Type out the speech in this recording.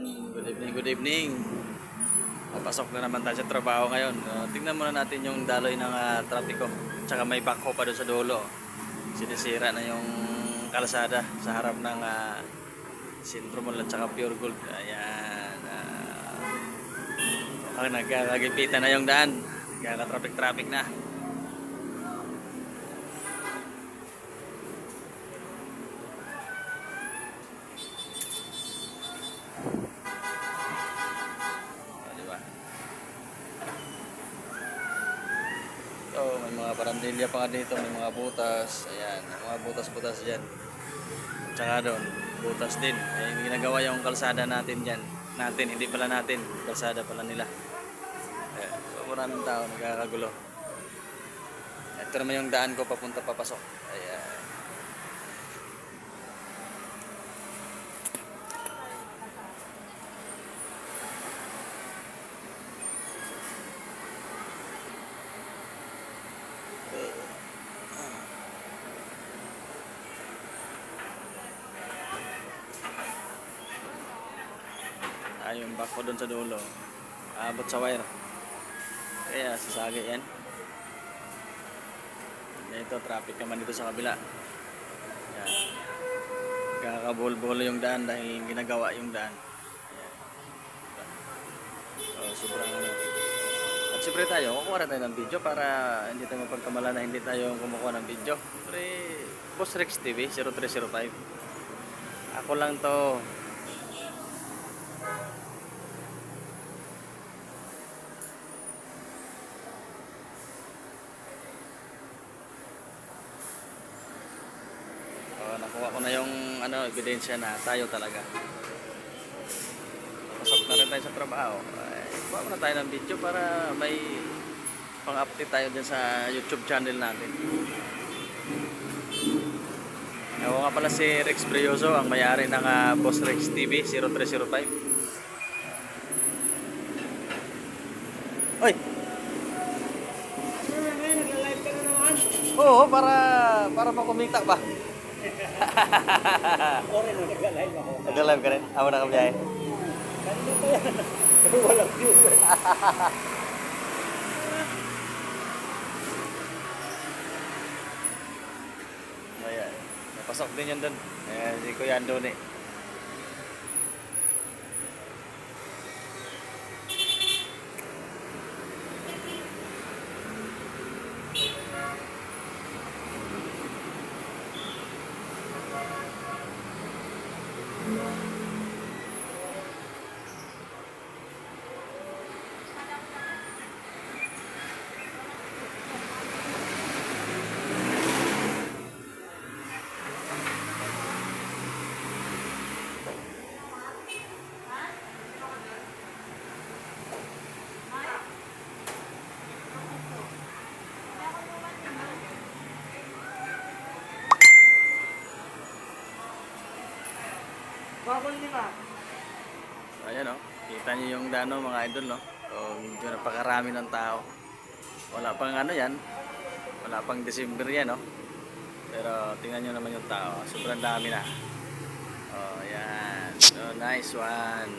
Good evening, good evening. Papasok na naman tayo sa trabaho ngayon. Uh, tingnan muna natin yung daloy ng uh, trapiko. Tsaka may backhoe pa doon sa dulo. Sinisira na yung kalsada sa harap ng uh, Sentro Mall at tsaka Pure Gold. Ayan. Uh, nagkakagipitan na yung daan. Nagkaka-traffic-traffic na. O, di ba? Ito, may mga parandilya pa dito, may mga butas. Ayan, mga butas-butas dyan. Tsaka doon, butas din. Eh, ginagawa yung kalsada natin dyan. Natin, hindi pala natin. Kalsada pala nila. Ayan, so maraming tao nagkakagulo. Ito naman yung daan ko papunta papasok. Ayan. Yung back ko doon sa dulo. Abot sa wire. Kaya sasagi yan. Ito, traffic naman dito sa kabila. Yan. Kakabol-bolo yung daan dahil ginagawa yung daan. Yan. Oh, sobrang ano. At siyempre tayo, kukuha tayo ng video para hindi tayo mapagkamala na hindi tayo kumukuha ng video. Siyempre, Boss Rex TV 0305. Ako lang to. Na yung ano, ebidensya na tayo talaga. Pasok na rin tayo sa trabaho. Ay, kuha muna tayo ng video para may pang-update tayo dyan sa YouTube channel natin. Ako nga pala si Rex Brioso, ang may-ari ng ah, Boss Rex TV 0305. Oy! Oo, para para makumita ba? Sorry, nag-live ako. Nag-live ka rin? Ako na kabiyahe. Kanina pa yan. Pero walang views eh. Ayan. Napasok din yan doon. Ayan, si Kuya Andon eh. Bakol lima. Ayan o. Kita niyo yung dano mga idol no. So, medyo napakarami ng tao. Wala pang ano yan. Wala pang December yan no. Pero tingnan nyo naman yung tao. Sobrang dami na. Oh, yan. So, nice one.